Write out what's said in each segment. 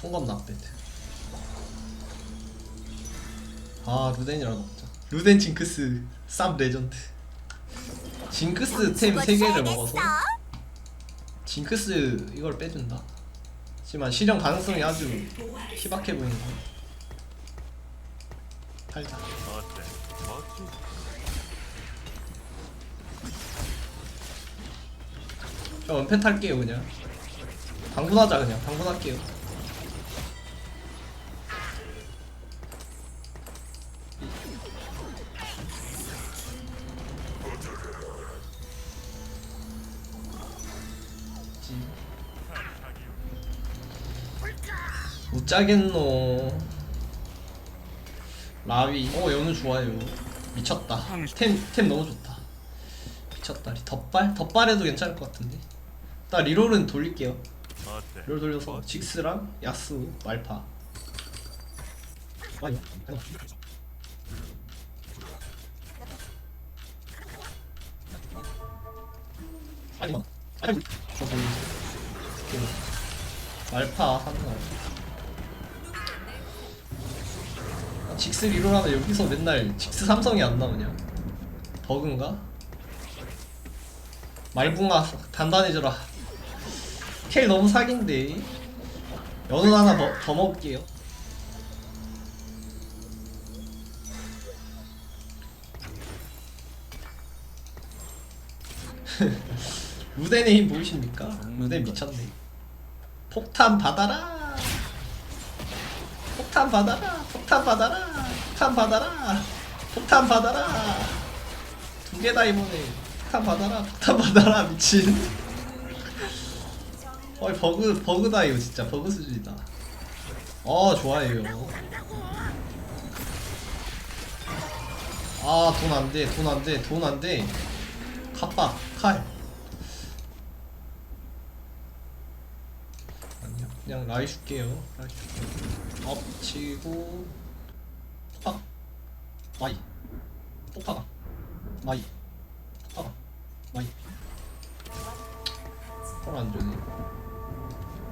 총검 나배드 아 루덴이랑 먹자. 루덴 징크스 쌉 레전드. 징크스 템 3개를 먹어서? 징크스 이걸 빼준다? 하지만 실현 가능성이 아주 희박해 보이는 거. 팔자? 저 은폐 탈게요 그냥. 당분하자 그냥. 당분할게요 못 짜겠노. 라위. 어 연우 좋아요. 미쳤다. 템, 템 너무 좋다. 미쳤다. 덧발? 덧발해도 괜찮을 것 같은데. 딱 리롤은 돌릴게요? 리롤 돌려서 직스랑 야스 말파. 아니 아니 아니 아니 저 돌리 말파 하는 거 아, 직스 리롤 하면 여기서 맨날 직스 삼성이 안 나오냐? 버그인가? 말붕아 단단해져라. 켈 너무 사기인데. 연운 하나 더, 더 먹을게요 루덴의 힘 보이십니까? 루덴 미쳤네. 폭탄 받아라! 폭탄 받아라! 폭탄 받아라! 폭탄 받아라! 폭탄 받아라! 두 개 다 이번에. 폭탄 받아라! 폭탄 받아라! 미친. 어이 버그 버그다 이거 진짜. 버그 수준이다. 어 좋아해요. 아돈 안돼 돈 안돼 돈 안돼. 갑바 칼 아니야 그냥 라이 줄게요. 라이 줄게요. 엎치고 폭파 마이. 폭파가 마이. 폭파가 마이. 헐안 주네.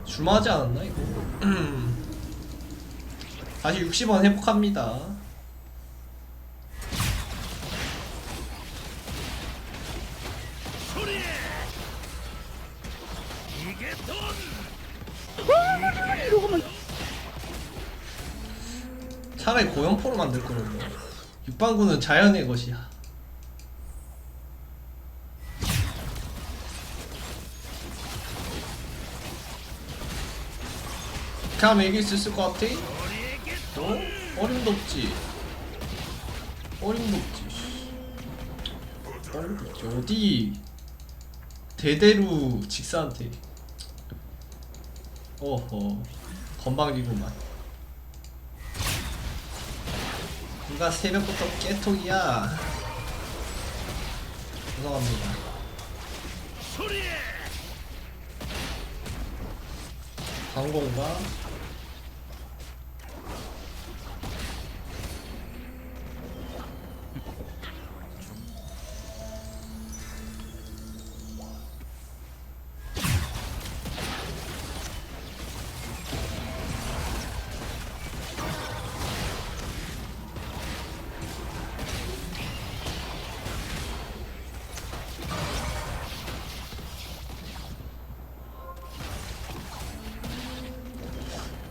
줄마하지 않았나 이거? 다시 60원 회복합니다. 이게 돈! 차라리 고연포로 만들 거라고. 육방구는 자연의 것이야. 하면 이길 수 있을 것 같아? 어? 어림도 없지. 어림도 없지. 씨. 어림도 없지. 어디 대대로 직사한테. 어허. 건방지구만. 누가 새벽부터 깨톡이야. 죄송합니다. 광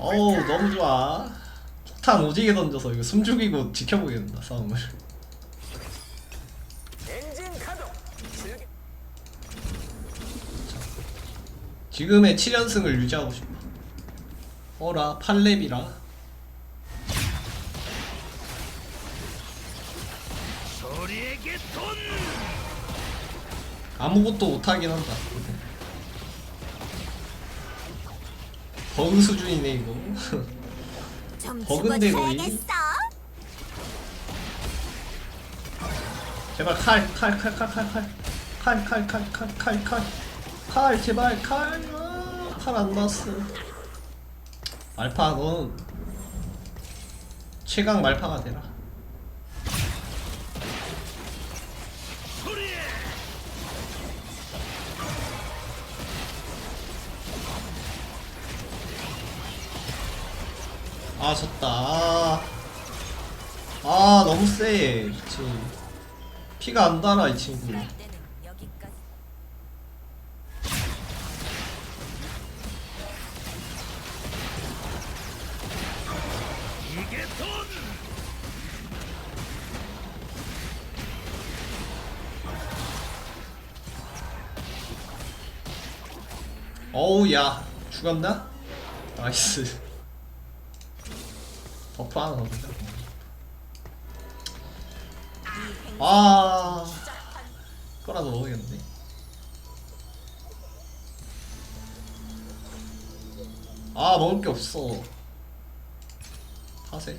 어우 너무 좋아 폭탄 오지게 던져서 이거 숨 죽이고 지켜보겠다 싸움을. 즐겨. 지금의 7연승을 유지하고 싶어 어라 8렙이라 소리에게 돈! 아무것도 못하긴 한다 버그 수준이네 이거. 좀 버그인데, 거의? 제발 칼 칼 칼 칼 칼 칼. 칼 칼 칼 칼 칼 칼. 칼 제발 칼칼안 났어. 말파 넌 최강 말파가 되라 아 졌다. 아, 아 너무 세 그치 피가 안 달아 이 친구. 어우 야. 죽었나? 나이스 버프 하나 넣어보자 아 이거라도 넣어야겠네. 아 먹을 게 없어. 하세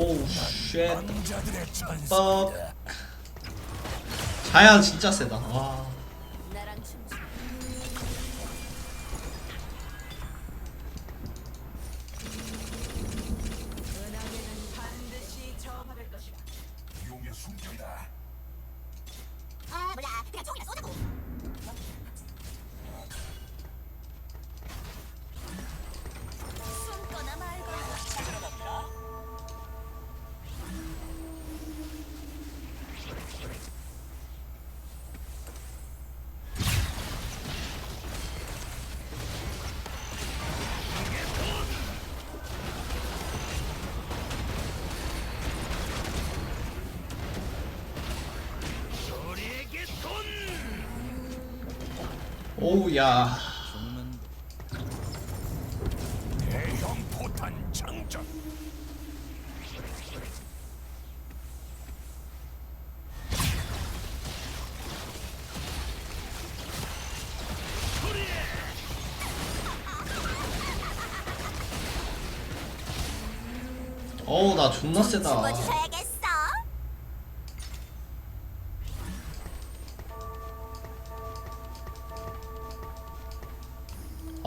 오우 쉣 자야 진짜 세다 와. 용의 숨결이다. 아. 오우 야 대형 포탄 장전. 어우 나 존나 세다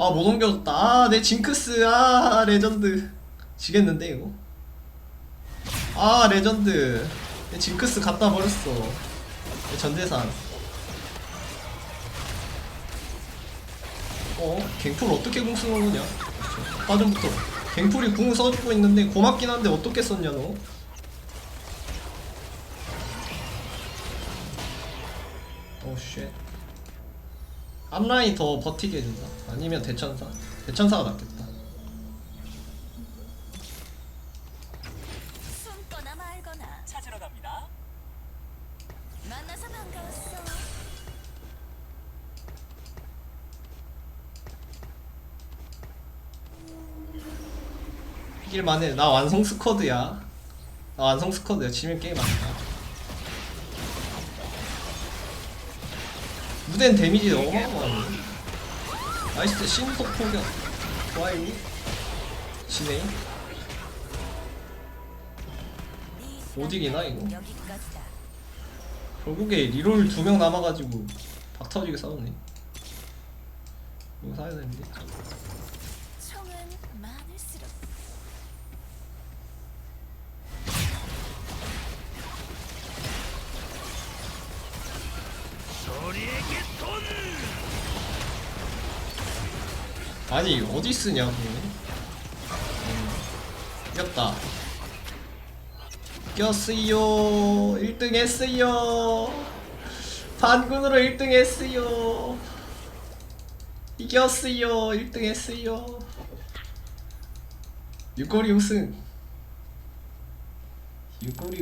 아 못 옮겨줬다. 아 내 징크스. 아 레전드. 지겠는데 이거? 아 레전드. 내 징크스 갖다 버렸어. 내 전재산. 어? 갱풀 어떻게 궁 쓰는 거냐? 아까 전부터 갱풀이 궁 써주고 있는데 고맙긴 한데 어떻게 썼냐 너? 오쉣 앞라인이 더 버티게 해준다 아니면 대천사 대천사가 낫겠다 숨거나 말거나. 찾으러 갑니다. 만나서 반가웠어. 이길 만해 나 완성 스쿼드야 나 완성 스쿼드야 지면 게임 안다 무덴 데미지 어마어마하네. 나이스 신속 포격. 좋아요. 진행. 네못 이기나, 이거? 결국에 리롤 두 명 남아가지고 박 터지게 싸우네. 이거 사야 되는데 아니 어디 쓰냐고 음, 이겼다. 이겼어요. 1등 했어요. 반군으로 1등 했어요. 이겼어요. 1등 했어요. 육거리 우승 육거리